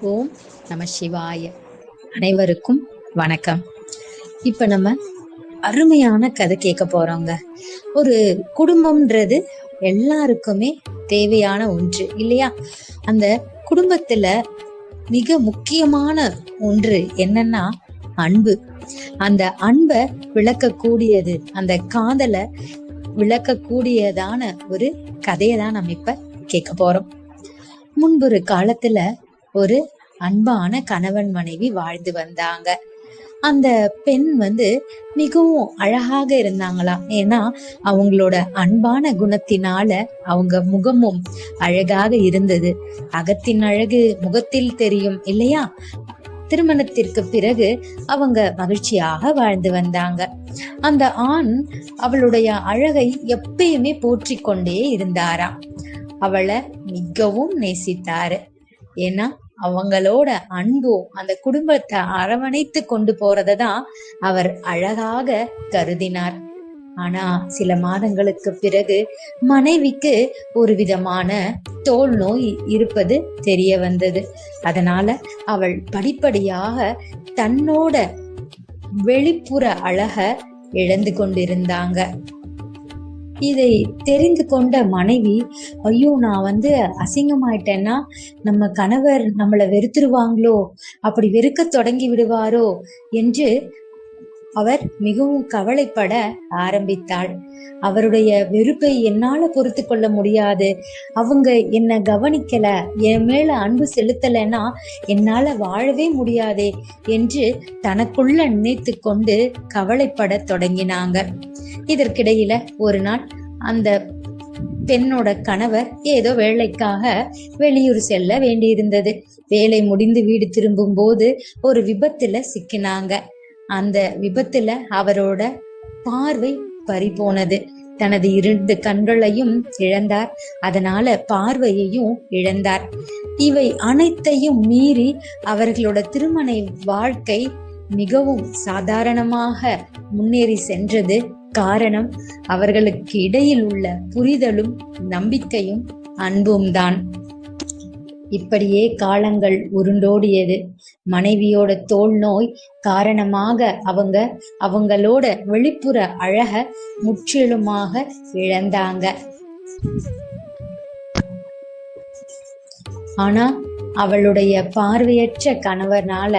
ஓம் நம சிவாய. அனைவருக்கும் வணக்கம். இப்போ நம்ம அருமையான கதை கேட்க போறோங்க. ஒரு குடும்பம்ன்றது எல்லாருக்குமே தேவையான ஒன்று இல்லையா? அந்த குடும்பத்துல மிக முக்கியமான ஒன்று என்னன்னா அன்பு. அந்த அன்பை விளக்கக்கூடியது அந்த காதலை விளக்கக்கூடியதான ஒரு கதையை தான் நம்ம இப்ப கேட்க போறோம். முன்பொரு காலத்துல ஒரு அன்பான கணவன் மனைவி வாழ்ந்து வந்தாங்க. அந்த பெண் வந்து மிகவும் அழகாக இருந்தாங்களாம் ஏன்னா அவங்களோட அன்பான குணத்தினால அவங்க முகமும் அழகாக இருந்தது. அகத்தின் அழகு முகத்தில் தெரியும் இல்லையா? திருமணத்திற்கு பிறகு அவங்க மகிழ்ச்சியாக வாழ்ந்து வந்தாங்க. அந்த ஆண் அவளுடைய அழகை எப்பயுமே போற்றி கொண்டே இருந்தாராம். அவளை மிகவும் நேசித்தாரு. ஏன்னா அவங்களோட அன்பும் அந்த குடும்பத்தை அரவணைத்து கொண்டு போறதை தான் அவர் அழகாக கருதினார். ஆனா சில மாதங்களுக்கு பிறகு மனைவிக்கு ஒரு விதமான தோல் நோய் இருப்பது தெரிய வந்தது. அதனால அவள் படிப்படியாக தன்னோட வெளிப்புற அழக இழந்து கொண்டிருந்தாங்க. இதை தெரிந்து கொண்ட மனைவி ஐயோ நான் வந்து அசிங்கமாயிட்டேன்னா நம்ம கணவர் நம்மளை வெறுத்துருவாங்களோ? அப்படி வெறுக்க தொடங்கி விடுவாரோ? என்று அவர் மிகவும் கவலைப்பட ஆரம்பித்தாள். அவருடைய வெறுப்பை என்னால பொறுத்து கொள்ள முடியாது. அவங்க என்ன கவனிக்கல. என் மேல அன்பு செலுத்தலைன்னா என்னால வாழவே முடியாதே என்று தனக்குள்ள நினைத்து கொண்டு கவலைப்பட தொடங்கினாங்க. இதற்கிடையில ஒரு நாள் அந்த பெண்ணோட கணவர் ஏதோ வேலைக்காக வெளியூர் செல்ல வேண்டியிருந்தது. வேலை முடிந்து வீடு திரும்பும் போது ஒரு விபத்துல சிக்கினாங்க. அந்த விபத்துல அவரோட பார்வை பறிபோனது. தனது இரண்டு கண்களையும் இழந்தார். அதனால பார்வையையும் இழந்தார். இவை அனைத்தையும் மீறி அவர்களோட திருமண வாழ்க்கை மிகவும் சாதாரணமாக முன்னேறி சென்றது. காரணம் அவர்களுக்கு இடையில் உள்ள புரிதலும் நம்பிக்கையும் அன்பும் தான் இப்படியே காலங்கள் உருண்டோடியது. மனைவியோட தோல் நோய் காரணமாக அவங்க அவங்களோட வெளிப்புற அழக முற்றிலுமாக இழந்தாங்க. ஆனா அவளுடைய பார்வையற்ற கணவர்னால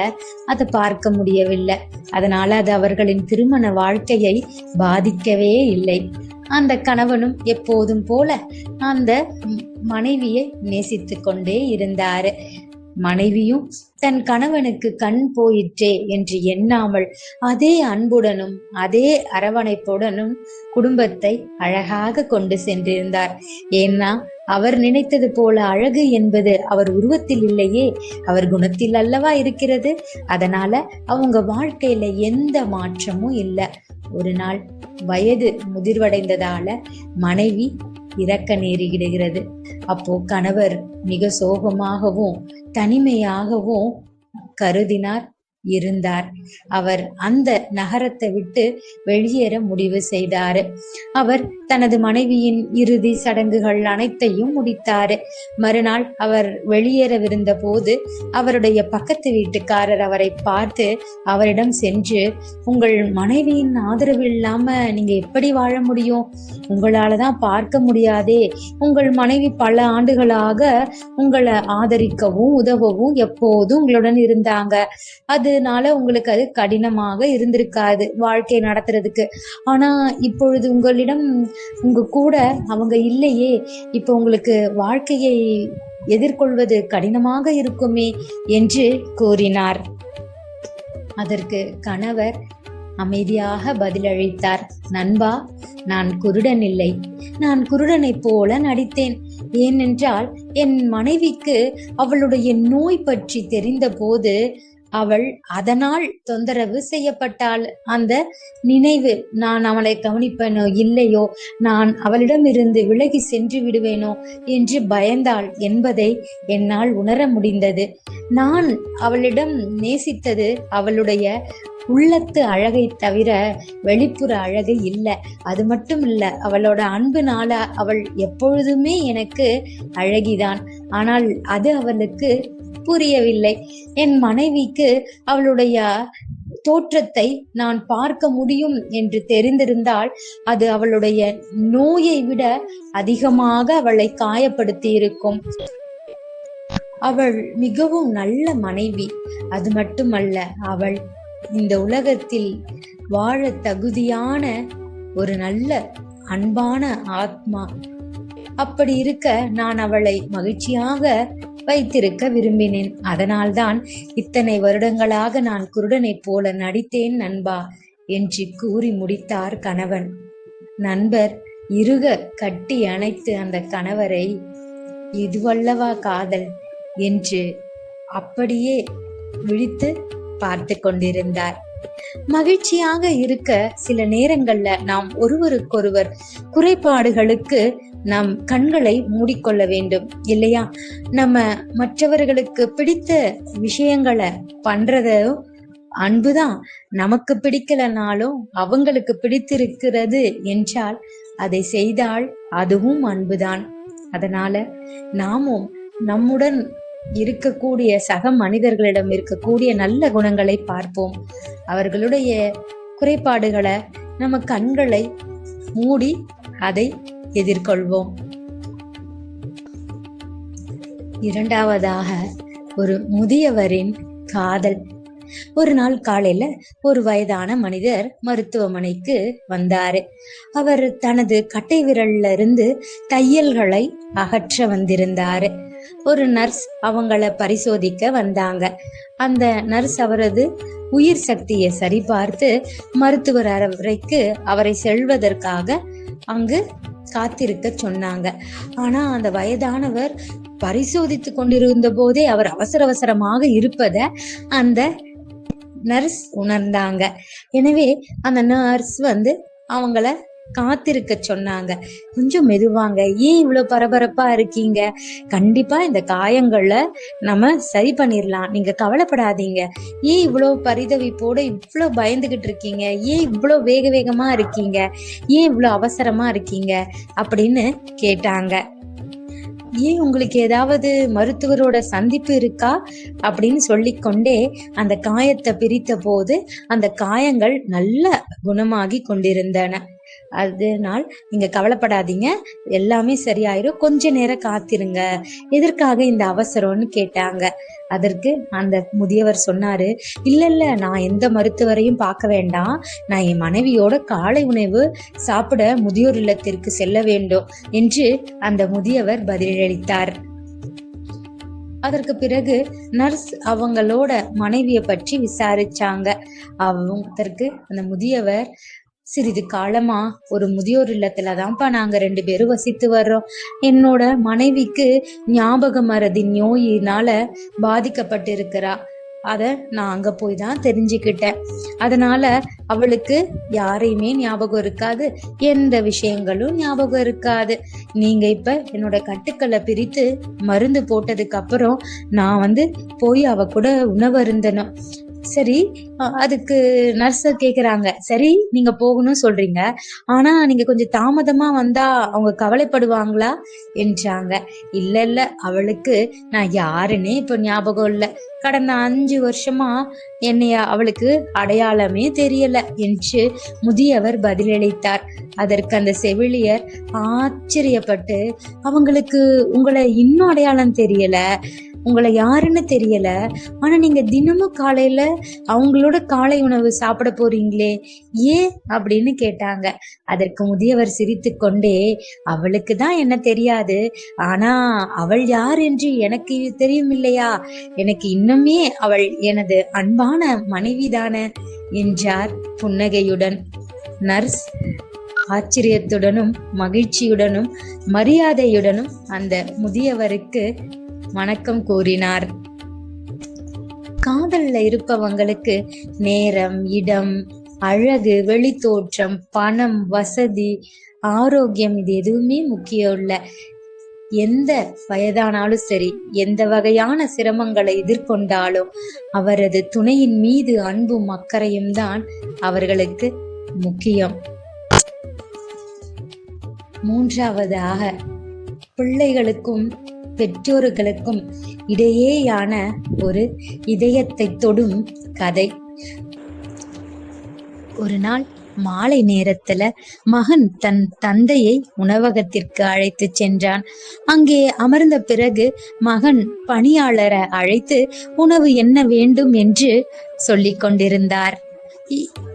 அதை பார்க்க முடியவில்லை. அதனால அது அவர்களின் திருமண வாழ்க்கையை பாதிக்கவே இல்லை. அந்த கணவனும் எப்போதும் போல அந்த மனைவியை நேசித்து கொண்டே இருந்தாரு. மனைவியும் தன் கணவனுக்கு கண் போயிற்றே என்று எண்ணாமல் அதே அன்புடனும் அதே அரவணைப்புடனும் குடும்பத்தை அழகாக கொண்டு சென்றிருந்தார். ஏன்னா அவர் நினைத்தது போல அழகு என்பது அவர் உருவத்தில் இல்லையே. அவர் குணத்தில் அல்லவா இருக்கிறது? அதனால அவங்க வாழ்க்கையில எந்த மாற்றமும் இல்லை. ஒரு நாள் வயது முதிர்வடைந்ததால மனைவி இறக்க நேரிடுகிறது. அப்போ கணவர் மிக சோகமாகவும் தனிமையாகவும் கருதினார். இருந்தார். அவர் அந்த நகரத்தை விட்டு வெளியேற முடிவு செய்தார். அவர் தனது மனைவியின் இறுதி சடங்குகள் அனைத்தையும் முடித்தார். மறுநாள் அவர் வெளியேறவிருந்த போது அவருடைய பக்கத்து வீட்டுக்காரர் அவரை பார்த்து அவரிடம் சென்று உங்கள் மனைவியின் ஆதரவு இல்லாம நீங்க எப்படி வாழ முடியும்? உங்களால தான் பார்க்க முடியாதே. உங்கள் மனைவி பல ஆண்டுகளாக உங்களை ஆதரிக்கவும் உதவவும் எப்போதும் உங்களுடன் இருந்தாங்க. அதனால உங்களுக்கு அது கடினமாக இருந்திருக்காது வாழ்க்கை நடத்துறதுக்கு. ஆனா இப்பொழுது உங்களிடம் உங்க கூட அவங்க இல்லையே இப்போ உங்களுக்கு வாழ்க்கையை எதிர்கொள்வது கடினமாக இருக்குமே என்று கூறினார். அதற்கு கணவர் அமைதியாக பதிலளித்தார். நண்பா நான் குருடன் இல்லை. நான் குருடனைப் போல நடித்தேன். ஏனென்றால் என் மனைவிக்கு அவளுடைய நோய் பற்றி தெரிந்தபோது அவள் அதனால் தொந்தரவு செய்யப்பட்டாள். அந்த நினைவு நான் அவளை கவனிப்பேனோ இல்லையோ? நான் அவளிடமிருந்து விலகி சென்று விடுவேனோ? என்று பயந்தாள் என்பதை என்னால் உணர முடிந்தது. நான் அவளிடம் நேசித்தது அவளுடைய உள்ளத்து அழகை தவிர வெளிப்புற அழகு இல்லை. அது மட்டும் இல்லை அவளோட அன்புனால அவள் எப்பொழுதுமே எனக்கு அழகிதான். ஆனால் அது அவளுக்கு புரியவில்லை. என் மனைவிக்கு அவளுடைய தோற்றத்தை நான் பார்க்க முடியும் என்று தெரிந்திருந்தால் அது அவளுடைய நோயை விட அதிகமாக அவளை காயப்படுத்தி இருக்கும் அவள் மிகவும் நல்ல மனைவி. அது மட்டுமல்ல அவள் இந்த உலகத்தில் வாழ தகுதியான ஒரு நல்ல அன்பான ஆத்மா. அப்படி இருக்க நான் அவளை மகிழ்ச்சியாக வைத்திருக்க விரும்பினேன். அதனால்தான் இத்தனை வருடங்களாக நான் குருடனைப் போல நடித்தேன் நண்பா என்று கூறி முடித்தார் கணவன். நண்பர் இருக கட்டி அணைத்து அந்த கணவரை இதுவல்லவா காதல்? என்று அப்படியே விழித்து பார்த்து கொண்டிருந்தார். மகிழ்ச்சியாக இருக்க சில நேரங்கள்ல நாம் ஒருவருக்கொருவர் குறைபாடுகளுக்கு நம் கண்களை மூடிக்கொள்ள வேண்டும் இல்லையா? நம்ம மற்றவர்களுக்கு பிடித்த விஷயங்களை பண்றதும் அன்புதான். நமக்கு பிடிக்கலனாலும் அவங்களுக்கு பிடித்திருக்கிறது என்றால் அதை செய்தால் அதுவும் அன்புதான். அதனால நாமும் நம்முடன் இருக்கக்கூடிய சக மனிதர்களிடம் இருக்கக்கூடிய நல்ல குணங்களை பார்ப்போம். அவர்களுடைய குறைபாடுகளை நம்ம கண்களை மூடி அதை எதிர்கொள்வோம். இரண்டாவதாக ஒரு முதியவரின் காதல். ஒரு நாள் காலையில ஒரு வயதான மனிதர் மருத்துவமனைக்கு வந்தாரு. அவர் தனது கட்டை விரல்ல இருந்து தையல்களை அகற்ற வந்திருந்தாரு. ஒரு நர்ஸ் அவங்கள பரிசோதிக்க வந்தாங்க. அந்த நர்ஸ் அவரது உயிர் சக்தியை சரிபார்த்து மருத்துவர் அறைக்கு அவரை செல்வதற்காக அங்கு காத்திருக்க சொன்னாங்க. ஆனா அந்த வயதானவர் பரிசோதித்து கொண்டிருந்த போதே அவர் அவசர அவசரமாக இருப்பத அந்த நர்ஸ் உணர்ந்தாங்க. எனவே அந்த நர்ஸ் வந்து அவங்கள காத்திருக்க சொன்னாங்க. கொஞ்சம் மெதுவாங்க. ஏன் இவ்வளவு பரபரப்பா இருக்கீங்க? கண்டிப்பா இந்த காயங்களை நம்ம சரி பண்ணிடலாம் நீங்க கவலைப்படாதீங்க. ஏன் இவ்வளவு பரிதவிப்போட இவ்வளவு பயந்துகிட்டு இருக்கீங்க? ஏன் இவ்வளவு வேக வேகமா இருக்கீங்க? ஏன் இவ்வளவு அவசரமா இருக்கீங்க? அப்படின்னு கேட்டாங்க. ஏன் உங்களுக்கு ஏதாவது மருத்துவரோட சந்திப்பு இருக்கா? அப்படின்னு சொல்லிக்கொண்டே அந்த காயத்தை பிரித்த போது அந்த காயங்கள் நல்ல குணமாகி கொண்டிருந்தன. அதனால் நீங்கள் கவலைப்படாதீங்க. எல்லாமே சரியாயிரும். கொஞ்ச நேரம் காத்திருங்க. எதற்காக இந்த அவசரம்னு கேட்டாங்க. அதற்கு அந்த முதியவர் சொன்னாரு இல்ல இல்ல நான் எந்த மருத்துவரையும் பார்க்க வேண்டாம். நான் என் மனைவியோட காலை உணவு சாப்பிட முதியோர் இல்லத்திற்கு செல்ல வேண்டும் என்று அந்த முதியவர் பதிலளித்தார். அதற்கு பிறகு நர்ஸ் அவங்களோட மனைவியை பற்றி விசாரிச்சாங்க. அதற்கு அந்த முதியவர் சிறிது காலமா ஒரு முதியோர் இல்லத்துல தான்ப்பா நாங்க ரெண்டு பேரும் வசித்து வர்றோம். என்னோட மனைவிக்கு ஞாபக மறதின் நோயினால பாதிக்கப்பட்டிருக்கிறா. அத நான் அங்க போய் தான் தெரிஞ்சுக்கிட்டேன். அதனால அவளுக்கு யாரையுமே ஞாபகம் இருக்காது. எந்த விஷயங்களும் ஞாபகம் இருக்காது. நீங்க இப்ப என்னோட கட்டுக்களை பிரித்து மருந்து போட்டதுக்கு அப்புறம் நான் வந்து போய் அவ கூட உணவருந்தனும் சரி அதுக்கு நர்ஸ கேக்குறாங்க. சரி நீங்க போகணும் சொல்றீங்க. ஆனா நீங்க கொஞ்சம் தாமதமா வந்தா அவங்க கவலைப்படுவாங்களா? என்றாங்க. இல்ல இல்ல அவளுக்கு நான் யாருன்னே இப்ப ஞாபகம் இல்ல. கடந்த அஞ்சு வருஷமா என்னைய அவளுக்கு அடையாளமே தெரியல என்று முதியவர் பதிலளித்தார். அதற்கு அந்த செவிலியர் ஆச்சரியப்பட்டு அவங்களுக்கு உங்களை இன்னும் அடையாளம் தெரியல. உங்களை யாருன்னு தெரியல. ஆனா நீங்க தினமும் காலையில அவங்களோட காலை உணவு சாப்பிட போறீங்களே? ஏன்? அப்படின்னு கேட்டாங்க. அதற்கு முதியவர் சிரித்து கொண்டே அவளுக்கு தான் என்ன தெரியாது. ஆனா அவள் யார் என்று எனக்கு தெரியும் இல்லையா எனக்கு இன்னுமே அவள் எனது அன்பான மனைவிதான என்றார் புன்னகையுடன். நர்ஸ் ஆச்சரியத்துடனும் மகிழ்ச்சியுடனும் மரியாதையுடனும் அந்த முதியவருக்கு வணக்கம் கூறினார். காதல்ல இருப்பவங்களுக்கு நேரம் இடம் அழகு வெளித்தோற்றம் பணம் வசதி ஆரோக்கியம் இது எதுவுமே முக்கியம் இல்ல. எந்த வயதானாலும் சரி எந்த வகையான சிரமங்களை எதிர்கொண்டாலும் அவரது துணையின் மீது அன்பும் அக்கறையும் தான் அவர்களுக்கு முக்கியம். மூன்றாவதாக பிள்ளைகளுக்கும் பெற்றோர்களுக்கும் இடையேயான ஒரு இதயத்தை தொடும் கதை. ஒரு நாள் மாலை நேரத்துல மகன் தன் தந்தையை உணவகத்திற்கு அழைத்து சென்றான். அங்கே அமர்ந்த பிறகு மகன் பணியாளரை அழைத்து உணவு என்ன வேண்டும்? என்று சொல்லிக் கொண்டிருந்தார்.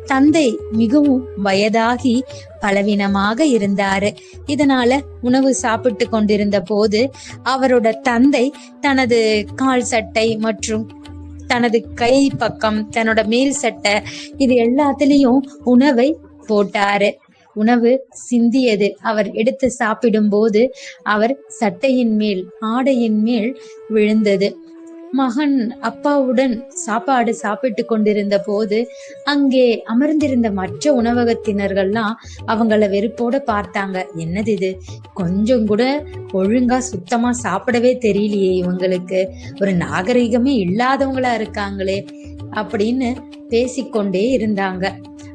தந்தை மிகவும் வயதாகி பலவீனமாக இருந்தாரு. இதனால உணவு சாப்பிட்டு கொண்டிருந்த போது அவரோட தந்தை தனது கால் சட்டை மற்றும் தனது கை பக்கம் தன்னோட மேல் சட்டை இது எல்லாத்துலயும் உணவை போட்டாரு. உணவு சிந்தியது. அவர் எடுத்து சாப்பிடும்போது அவர் சட்டையின் மேல் ஆடையின் மேல் விழுந்தது. மகன் அப்பாவுடன் சாப்பாடு சாப்பிட்டு கொண்டிருந்த போது அங்கே அமர்ந்திருந்த மற்ற உணவகத்தினர்கள்லாம் அவங்கள வெறுப்போட பார்த்தாங்க. என்னது இது? கொஞ்சம் கூட ஒழுங்கா சுத்தமா சாப்பிடவே தெரியலையே இவங்களுக்கு. ஒரு நாகரிகமே இல்லாதவங்களா இருக்காங்களே அப்படின்னு பேசிக்கொண்டே இருந்தாங்க.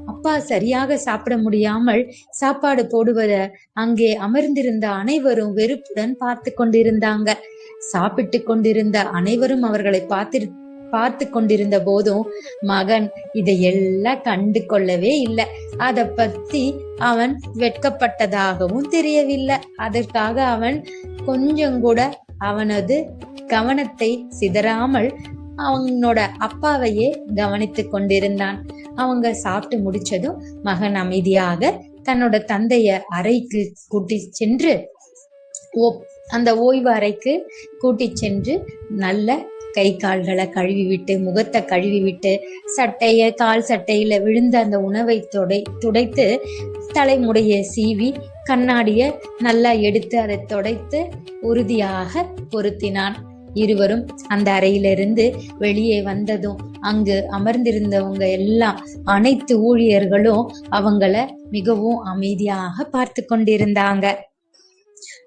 அப்பா சரியாக சாப்பிட முடியாமல் சாப்பாடு போடுவத அங்கே அமர்ந்திருந்த அனைவரும் வெறுப்புடன் பார்த்து கொண்டிருந்தாங்க. சாப்பிட்டு கொண்டிருந்த அனைவரும் அவர்களை பார்த்து பார்த்து கொண்டிருந்த போதும் மகன் இதையெல்லாம் கண்டு கொள்ளவே இல்லை. அத பத்தி அவன் வெட்கப்பட்டதாகவும் தெரியவில்லை. அதற்காக அவன் கொஞ்சம் கூட அவனது கவனத்தை சிதறாமல் அவனோட அப்பாவையே கவனித்து கொண்டிருந்தான். அவங்க சாப்பிட்டு முடிச்சதும் மகன் அமைதியாக தன்னோட தந்தைய அறைக்கு கூட்டி சென்று அந்த ஓய்வு அறைக்கு கூட்டி சென்று நல்ல கை கால்களை கழுவி விட்டு முகத்தை கழுவி விட்டு சட்டைய கால் சட்டையில விழுந்த அந்த உணவை தொடை துடைத்து தலைமுடைய சீவி கண்ணாடிய நல்லா எடுத்து அதை துடைத்து உறுதியாக பொருத்தினான் இருவரும். அந்த அறையிலிருந்து வெளியே வந்ததும் அங்கு அமர்ந்திருந்தவங்க எல்லாம் அனைத்து ஊழியர்களும் அவங்கள மிகவும் அமைதியாக பார்த்து கொண்டிருந்தாங்க.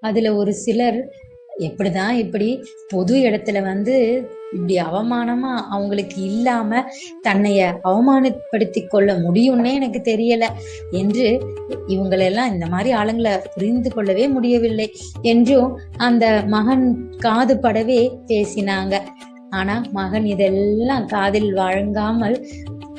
அதுல ஒரு சிலர் எப்படிதான் இப்படி பொது இடத்துல வந்து இப்படி அவமானமா அவங்களுக்கு இல்லாம தன்னைய அவமானப்படுத்தி கொள்ள முடியும்னே எனக்கு தெரியல என்று இவங்களெல்லாம் இந்த மாதிரி ஆளுங்களை புரிந்து கொள்ளவே முடியவில்லை என்றும் அந்த மகன் காது படவே பேசினாங்க. ஆனா மகன் இதெல்லாம் காதில் வழங்காமல்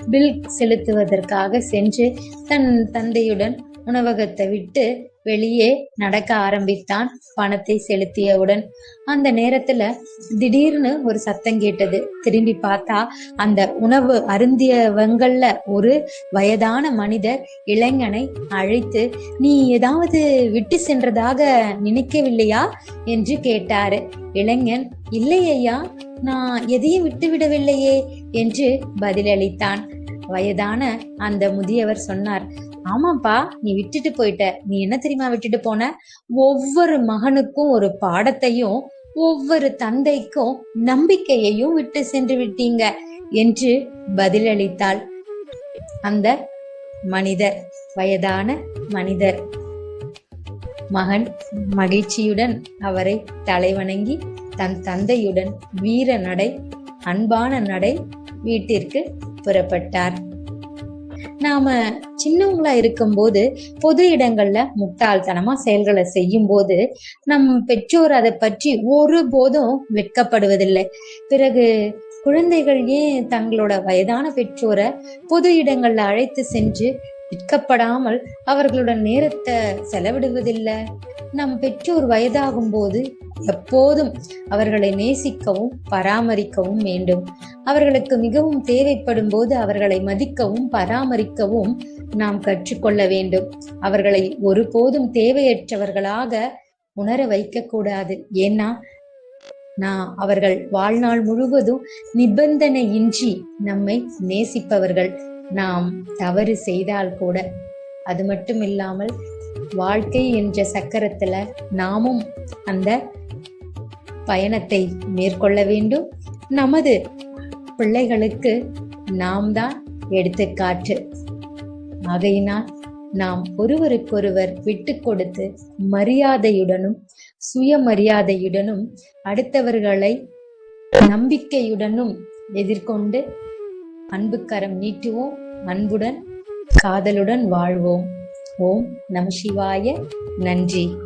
பில் செலுத்துவதற்காக சென்று தன் தந்தையுடன் உணவகத்தை விட்டு வெளியே நடக்க ஆரம்பித்தான் பணத்தை செலுத்தியவுடன். அந்த நேரத்துல திடீர்னு ஒரு சத்தம் கேட்டது. திரும்பி பார்த்தா அந்த உணவு அருந்தியவங்கள்ல ஒரு வயதான மனிதர் இளைஞனை அழைத்து நீ ஏதாவது விட்டு சென்றதாக நினைக்கவில்லையா? என்று கேட்டாரு. இளைஞன் இல்லை ஐயா நான் எதையும் விட்டு விடவில்லையே என்று பதிலளித்தான். வயதான அந்த முதியவர் சொன்னார். ஆமாப்பா நீ விட்டுட்டு போயிட்ட. நீ என்ன தெரியுமா விட்டுட்டு போன? ஒவ்வொரு மகனுக்கும் ஒரு பாடத்தையும் ஒவ்வொரு தந்தைக்கும் நம்பிக்கையையும் விட்டு சென்று விட்டீங்க என்று பதிலளித்தாள் அந்த மனிதர் வயதான மனிதர். மகன் மகிழ்ச்சியுடன் அவரை தலைவணங்கி தன் தந்தையுடன் வீர நடை அன்பான நடை வீட்டிற்கு புறப்பட்டார். நாம சின்னவங்களா இருக்கும்போது பொது இடங்கள்ல முட்டாள்தனமா செயல்களை செய்யும் போது நம் பெற்றோர் அதை பற்றி ஒருபோதும் வெட்கப்படுவதில்லை. பிறகு குழந்தைகள் ஏன் தங்களோட வயதான பெற்றோரை பொது இடங்கள்ல அழைத்து சென்று வெட்கப்படாமல் அவர்களுடன் நேரத்தை செலவிடுவதில்லை? நம் பெற்றோர் வயதாகும் போது எப்போதும் அவர்களை நேசிக்கவும் பராமரிக்கவும் வேண்டும். அவர்களுக்கு மிகவும் தேவைப்படும் போது அவர்களை மதிக்கவும் பராமரிக்கவும் நாம் கற்றுக்கொள்ள வேண்டும். அவர்களை ஒருபோதும் தேவையற்றவர்களாக உணர வைக்க கூடாது. ஏன்னா நான் அவர்கள் வாழ்நாள் முழுவதும் நிபந்தனையின்றி நம்மை நேசிப்பவர்கள். நாம் தவறு செய்தால் கூட. அது மட்டும் இல்லாமல் வாழ்க்கை என்ற சக்கரத்துல நாமும் அந்த பயணத்தை மேற்கொள்ள வேண்டும். நமது பிள்ளைகளுக்கு நாம் தான் எடுத்துக்காட்டு. ஆகையினால் நாம் ஒருவருக்கொருவர் விட்டு கொடுத்து மரியாதையுடனும் சுயமரியாதையுடனும் அடுத்தவர்களை நம்பிக்கையுடனும் எதிர்கொண்டு அன்புக்கரம் நீட்டுவோம். அன்புடன் காதலுடன் வாழ்வோம். ஓம் நம சிவாய. நன்றி.